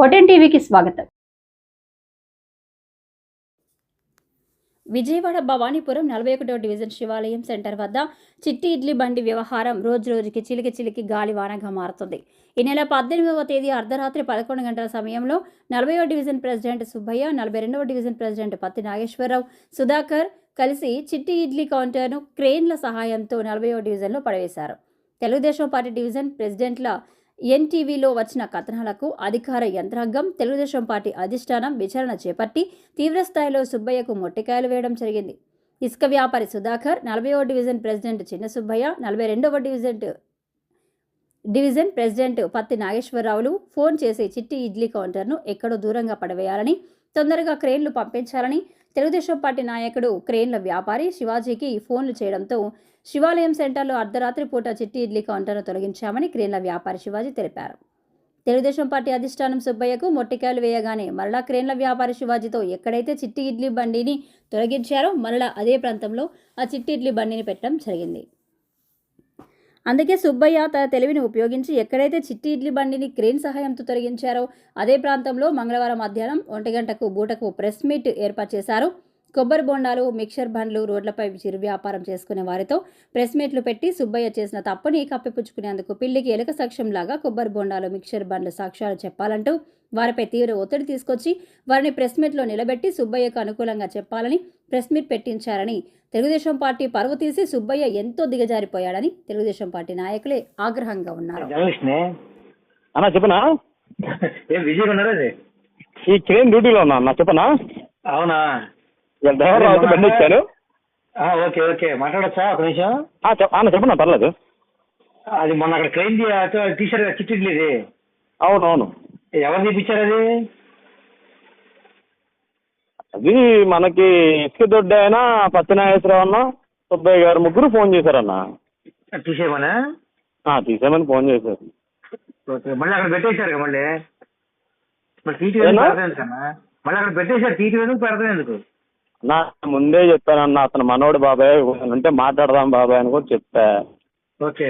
ఓటెన్ టీవీకి స్వాగతం. విజయవాడ భవానీపురం నలభై ఒకటో డివిజన్ శివాలయం సెంటర్ వద్ద చిట్టి ఇడ్లీ బండి వ్యవహారం రోజు రోజుకి చిలికి చిలికి గాలివానగా మారుతుంది. ఈ నెల పద్దెనిమిదవ తేదీ అర్ధరాత్రి పదకొండు గంటల సమయంలో నలభైవ డివిజన్ ప్రెసిడెంట్ సుబ్బయ్య నలభై రెండవ డివిజన్ ప్రెసిడెంట్ పత్తి నాగేశ్వరరావు సుధాకర్ కలిసి చిట్టి ఇడ్లీ కౌంటర్ను క్రేన్ల సహాయంతో నలభైవ డివిజన్లో పడవేశారు. తెలుగుదేశం పార్టీ డివిజన్ ప్రెసిడెంట్ల ఎన్టీవీలో వచ్చిన కథనాలకు అధికార యంత్రాంగం తెలుగుదేశం పార్టీ అధిష్టానం విచారణ చేపట్టి తీవ్రస్థాయిలో సుబ్బయ్యకు మొట్టికాయలు వేయడం జరిగింది. ఇసుక వ్యాపారి సుధాకర్ నలభైవ డివిజన్ ప్రెసిడెంట్ చిన్న సుబ్బయ్య నలభై రెండవ డివిజన్ డివిజన్ ప్రెసిడెంట్ పత్తి నాగేశ్వరరావులు ఫోన్ చేసి చిట్టి ఇడ్లీ కౌంటర్ను ఎక్కడో దూరంగా పడవేయాలని తొందరగా క్రేన్లు పంపించాలని తెలుగుదేశం పార్టీ నాయకుడు క్రేన్ల వ్యాపారి శివాజీకి ఫోన్లు చేయడంతో శివాలయం సెంటర్లో అర్ధరాత్రి పూట చిట్టి ఇడ్లీ కౌంటర్ను తొలగించామని క్రేన్ల వ్యాపారి శివాజీ తెలిపారు. తెలుగుదేశం పార్టీ అధిష్టానం సుబ్బయ్యకు మొట్టికాయలు వేయగానే మరలా క్రేన్ల వ్యాపారి శివాజీతో ఎక్కడైతే చిట్టి ఇడ్లీ బండిని తొలగించారో మరలా అదే ప్రాంతంలో ఆ చిట్టి ఇడ్లీ బండిని పెట్టడం జరిగింది. అందుకే సుబ్బయ్య తన తెలివిని ఉపయోగించి ఎక్కడైతే చిట్టి ఇడ్లీ బండిని క్రేన్ సహాయంతో తొలగించారో అదే ప్రాంతంలో మంగళవారం మధ్యాహ్నం ఒంటి గంటకు బూటకు ప్రెస్ మీట్ ఏర్పాటు చేశారు. కొబ్బరి బొండాలు మిక్చర్ బండ్లు రోడ్లపై చిరు వ్యాపారం చేసుకునే వారితో ప్రెస్ మీట్లు పెట్టి సుబ్బయ్య చేసిన తప్పని కప్పిపుచ్చుకునేందుకు పిల్లికి ఎలుక సాక్ష్యంలాగా కొబ్బరి బొండాలు మిక్చర్ బండ్లు సాక్ష్యాలు చెప్పాలంటూ వారిపై తీవ్ర ఒత్తిడి తీసుకొచ్చి వారిని ప్రెస్ మీట్లో నిలబెట్టి సుబ్బయ్యకు అనుకూలంగా చెప్పాలని ప్రెస్ మీట్ పెట్టించారని తెలుగుదేశం పార్టీ పరువు తీసి సుబ్బయ్య ఎంతో దిగజారిపోయాడని తెలుగుదేశం పార్టీ నాయకులే ఆగ్రహంగా ఉన్నారు. అన్నా చెప్పనా? ఏం బిజీగా ఉన్నారా అది ఈ క్రేన్ డ్యూటీలో ఉన్నా అన్న చెప్పనా? అవునా? ఇలా డ్రైవర్ రావచ్చు బండి ఇచ్చారు ఆ, ఓకే ఓకే. మాట్లాడచ్చా? ఒక నిమిషం. ఆ, చెప్ అన్న చెప్పనా? పర్లేదు. అది మొన్న అక్కడ క్లెయిమ్ తీశారు కదా చిట్టిడ్లు ఇది. అవును అవును ఎవరు తీపిచ్చారు అది? అది మనకి ఇసుక దొడ్డి అయినా పచ్చనాగేశ్వరరావు అన్న సుబ్బయ్య గారు ముగ్గురు ఫోన్ చేశారన్న. తీసేయమనా? ఆ, తీసేయమని ఫోన్ చేశారు. మళ్ళీ అక్కడ పెట్టేశారు మళ్ళీ? మళ్ళీ అక్కడ పెట్టేశారు తీటి ఎందుకు పెడతాం ఎందుకు? నా ముందే చెప్పానన్న అతను మనోడు బాబాయ్ అంటే మాట్లాడదాం బాబాయ్ అని కూడా చెప్పా. ఓకే.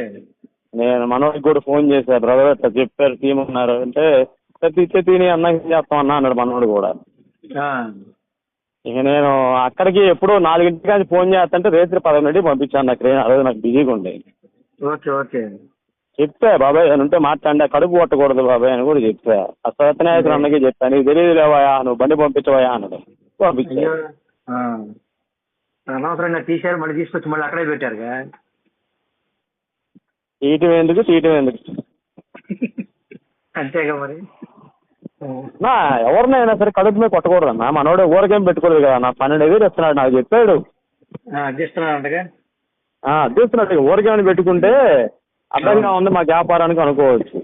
నేను మనోడికి కూడా ఫోన్ చేశా బ్రదర్ అట్లా చెప్పారు టీం ఉన్నారు అంటే తీస్తే తిని అన్న చేస్తాం అన్న అన్నాడు మనోడు కూడా. ఇక నేను అక్కడికి ఎప్పుడో నాలుగింటికి కానీ ఫోన్ చేస్తుంటే రేత్రి పదకొండింటికి పంపించాను నాకు ట్రైన్ ఆ రోజు నాకు బిజీగా ఉండే. Okay okay. చెప్పా బాబాయ్ అని ఉంటే మాట్లాడి కడుపు కొట్టకూడదు బాబాయ్ అని కూడా చెప్పా. ఆ సత్యనాయకుడు అన్నకి చెప్పా నీకు తెలియదు లేవయా నువ్వు బండి పంపించవయా అన్నాడు. పంపించా. అనవసరంగా తీశారు మళ్ళీ తీసుకొచ్చి మళ్ళీ అక్కడే పెట్టారుగా. తీయటం ఎందుకు తీయటం ఎందుకు? అంతేగా మరి. నా ఎవరినైనా సరే కడుపు మీద కొట్టకూడదు అన్న. మనోడు ఊరకేం పెట్టుకోలేదు కదా నా పన్నెండు వేలు ఇస్తున్నాడు నాకు చెప్పాడు. ఆ, అద్దెస్తున్నట్టు ఊరికేమని పెట్టుకుంటే అడ్డంగా ఉంది మా వ్యాపారానికి అనుకోవచ్చు.